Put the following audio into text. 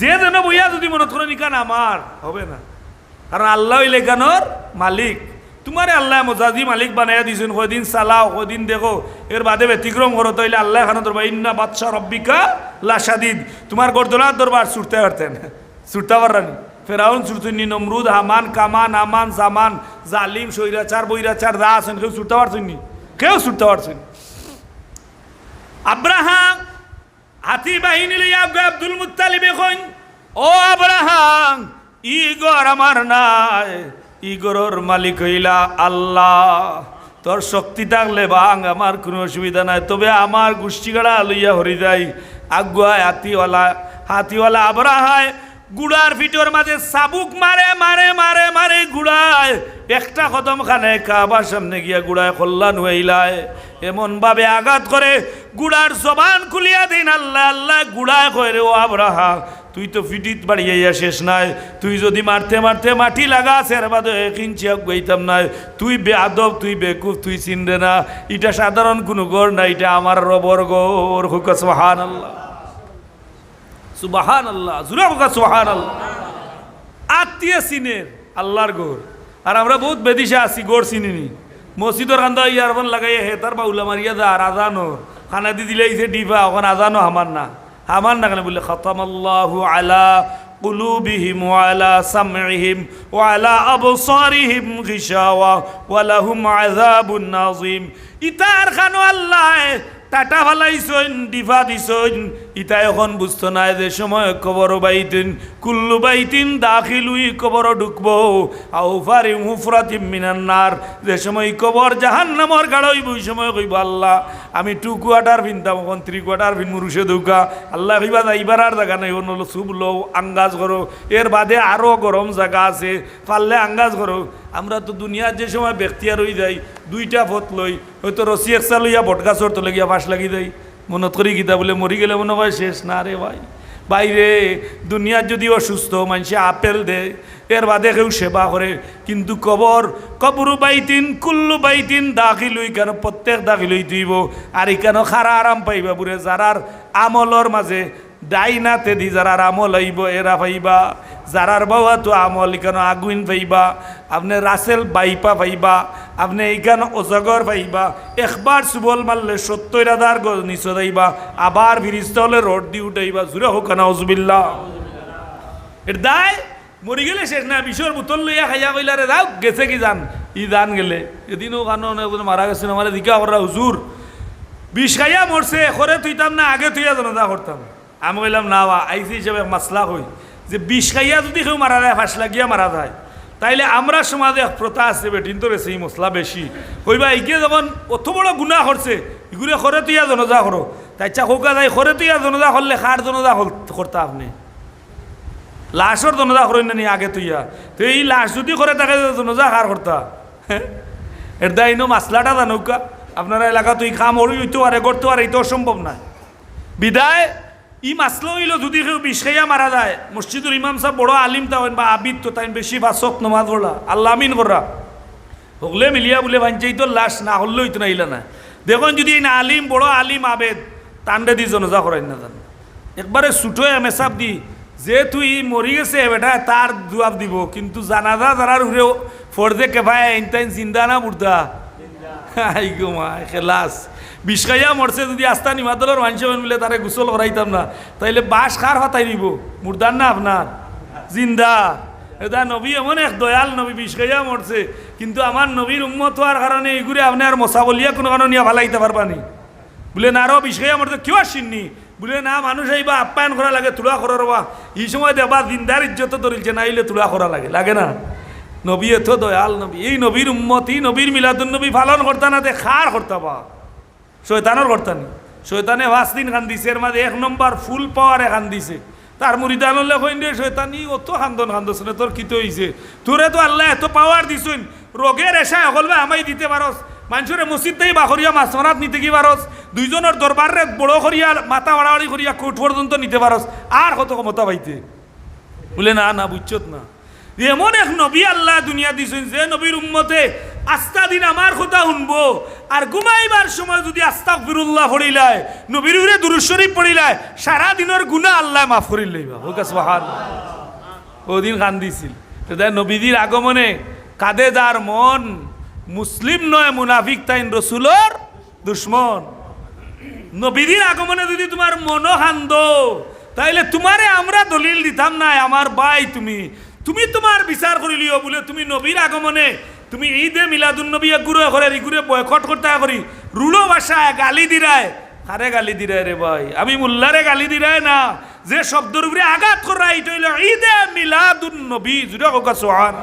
যে যেন বইয়া যদি মনত করে নিকান আমার হবে না। কারণ আল্লাহ হইলে কানোর মালিক। তোমারে আল্লাহ মজাজি মালিক বানাইয়া দিছেন কদিন চালাও কদিন দেখো। এর বাদে ব্যতিক্রম করো তাইলে আল্লাহ খানো দরবার ইন্না বাদশাহ রব্বিকা লাশাদিদ। তোমার গর্দনার দরবার ছুটতে পারতেন ছুটতে পারানি ফেরাউন ছুটতেন নমরুদ হামান, কামান, আমান, জামান, জালিম সৈরাচার বৈরাচার দা আছেন কেউ ছুটতে পারছেন কেউ ছুটতে পারছেন আব্রাহাম হাতি বাহিনী লইয়া আব্দুল মুত্তালিব এখন ও আব্রাহাম ই গর আমার নাই ই গরর মালিক হইলা আল্লাহ। তোর শক্তি থাকলে বাং, আমার কোনো অসুবিধা নাই। তবে আমার গোষ্ঠীগাড়া লইয়া হরি যাই। আগুয়ায় হাতিওয়ালা হাতিওয়ালা আবরাহায় গুড়ার ভিতর মাঝে সাবুক মারে মারে মারে মারে গুড়ায়। একটা কদম খানে কাবার সামনে গিয়া গুড়ায় কল্যাণ হইলায়। এমন ভাবে আঘাত করে গুড়ার জবান খুলিয়া দিন আল্লাহ আল্লাহ গুড়ায় কয়ে ও আবরাহা তুই তো ফিটিত বাড়িয়া শেষ নাই। তুই যদি মারতে মারতে মাটি লাগা সের বাদে ইঞ্চি গইতাম নাই। তুই বে আদব তুই বেকুফ, তুই চিনরে না। এটা সাধারণ কোনো গড় না এটা আমার রবর গর হুক সোহান আল্লাহ সুবাহান আল্লাহ জুড়ে হোকা সুবাহান আল্লাহ আত্মীয় সিনের আল্লাহর গোর আর আমরা বহুত বেদিশা আছি গোড় চিনিনি মসজিদর কান্দা ইয়ারফোন লাগাইয়া হেতার বা উলা মারিয়া দা আর আজানোর খানা দি দিলে ইসে ডিফা ওখান আজানো হামার না হামার না কেন বলে খতম আল্লাহ আলা قلوبهم وعلى سمعهم وعلى أبصارهم غشاوة ولهم عذاب عظيم ইতার খানো আল্লাহ টাটা ফালাইছইন ডিফা দিছইন ইতা এখন বুঝতো না যে সময় কবর বাইতিন, কুল্লু বাইতিন দাখিলুই কবর ঢুকবো। আউফারি মুফরাতিম মিনান্নার যে সময় কবর জাহান্নামর গাড়ই বই সময় কইব আল্লাহ, আমি টু কোয়ার্টার ভিনতাম এখন থ্রি কোয়ার্টার ভিন মুরুষে ঢুকা। আল্লাহ কইবা যাইবার আর জায়গা নাই, অন্য চুপ, লও আঙ্গাজ করো। এর বাদে আরও গরম জায়গা আছে, পারলে আঙ্গাজ করো। আমরা তো দুনিয়ার যে সময় ব্যক্তিয়া রই যাই, দুইটা ফত লই, হয়তো রসি একসা লইয়া বটগাছর তলে গিয়া ফাঁস লাগি দেয় মনত করি গীতা বলে মরি গেলে মনে হয় শেষ। না রে ভাই। বাইরে দুনিয়ার যদি অসুস্থ, মানুষে আপেল দেয় এর বাদে কেউ সেবা করে। কিন্তু কবর, কবরু বাইতিন, কুল্লু বাইতিন দাখিল হই কেন? প্রত্যেক দাখিল হই দিব। আর কেন খারা আরাম পাইবা বুড়ে, যারার আমলর মাঝে ডাইনাতে দি যারার আমল আইব এরা পাইবা যারার বাবা তো আমল কেন আগুইন পাইবা আপনি রাসেল বাইপা পাইবা আপনি এইখান অজগর পাইবা একবার সুবল মারলে সত্তর গজ নিচে যাইবা। আবার ফিরিস্তা হলে রড দি উঠাইবা। জুড়ে হোক না হজবিল্লা এর দায়, মরি গেলে শেষ না বিষর বোতল লইয়া খাইয়া কইলা রে যাও গেছে কি জান? ই জান গেলে। এদিনও কানো মারা গেছে আমার দিকা আমরা হুজুর বিষ খাইয়া মরছে এখরে তুইতাম না, আগে তুইয়া জনতা করতাম আমি কইলাম, না আইসি হিসেবে মাসলা হই। যে বিষ খাইয়া যদি কেউ মারা যায়, ফাঁস লাগিয়া মারা যায়, তাইলে আমরা সমাজে প্রথা আছে বেটিন তো বেশি মশলা বেশি কইবা এইকে যখন অত বড় গুণা করছে এগুলো খরে তুইয়া জনজা করো তাই চা হোকা যায় খরে তুইয়া জনজা করলে খার জনজা করতা আপনি। লাশর জনজা করেন নি আগে তুইয়া? তো এই লাশ যদি করে তাকে জনজা খার করতা এর দায় ইনো মাসলাটা জানুকা আপনারা এলাকা তুই খাম ওরই হইতে পারে করতে পারে এটা অসম্ভব না বিদায়। ই মাসলো হইল যদি কেউ বিষ খাইয়া মারা যায় মসজিদুর ইমাম সাহেব বড় আলিম তাহন বা আবিদ তো তাই বেশি বাসক নমাজ পড়লা আল্লাহ আমিন করা হগলে মিলিয়া বলে ভাঞ্চাই তো লাশ না হল্লো হইতো না ইলা না দেখুন যদি এই না আলিম বড় আলিম আবেদ তান্ডে দি জনজা করাই না জান একবারে ছুটো মেসাব দি যে তুই মরি গেছে বেটা তার জবাব দিব। কিন্তু জানাজা যারার উঠে ফর্দে কেভায় আইনতাইন জিন্দা না বুড়তা আই গো মা খেলাস বিষ খাইয়া মরছে যদি আস্থা নিমাতলের মানুষ মিলে তারে গোসল করাইতাম না। তাইলে বাস খার হতাই নিব মুর্দার না আপনার জিন্দা। এটা নবী এমন এক দয়াল নবী বিষ খাইয়া মরছে কিন্তু আমার নবীর উন্মত হওয়ার কারণে এইগুলি আপনি আর মশা বলিয়া কোনো কারণে নিয়ে ভালাইতে পারবানি বলে না আরও বিষ খাইয়া মরছে কেউ আসিননি বলে না মানুষ আইবা আপ্যায়ন করা লাগে, তুলা করার বা এই সময় দেবা দিনদার ইজ্জত ধরিলছে না আইলে তুলা করা লাগে। লাগে না? নবী এত দয়াল নবী। এই নবীর উম্মতি নবীর মিলাদুন নবী পালন করতা না দে খার করতা বা। শৈতানোর করতানি শৈতানে পাঁচ দিন খান দিছে এর মাঝে এক নম্বর ফুল পাওয়ার এখান দিছে তার মুড়িদানলে কইন রে শৈতানি অত খান্দন খান্দছ না, তোর কিতো হইছে? তোরে তো আল্লাহ এত পাওয়ার দিছুন, রোগের এসা অকলবে আমাই দিতে পারস। মানুষের মসজিদ দেই বাখরিয়া মাছমারাত নিতে কি পারস? দুইজনের দরবারে বড় করিয়া, মাথা বাড়াবাড়ি করিয়া কোর্ট পর্যন্ত নিতে পারস। আর কত ক্ষমতা পাইতে? বলে, না না, বুঝছত না। এমন এক নবী আল্লাহ দুনিয়া দিছেন যে নবীর উম্মতে আস্তা দিন আমার কথা শুনব। আর ঘুমাইবার সময় যদি আস্তা ফিরুল্লাহ পড়িলায়, নবীর উরে দুরুশরীফ পড়িলায়, সারা দিনের গুণা আল্লাহ মাফ করিল লইবা হোক সুবহান ওদিন কান্দিছিল। তাই নবীজির আগমনে কাদে যার মন, মুসলিম নয়, মুনাফিক তাইন রসুলর দুশ্মন। নবীজির আগমনে যদি তোমার মনো খান্দ তাইলে তোমারে আমরা দলিল দিতাম নাই, আমার ভাই তুমি। তুমি তোমার বিচার করিলিও বলে তুমি নবীর আগমনে তুমি ঈদে মিলাদুন নবী গুরু করে গুরে বয়কট করতে করি। রুলো ভাষায় গালি দিরায়। কারে গালি দিরায় রে ভাই? আমি মুল্লারে গালি দিরায় না। যে শব্দের উপরে আঘাত করা এটা হইল ঈদে মিলাদুন নবী জুড়ে কোকা সোহান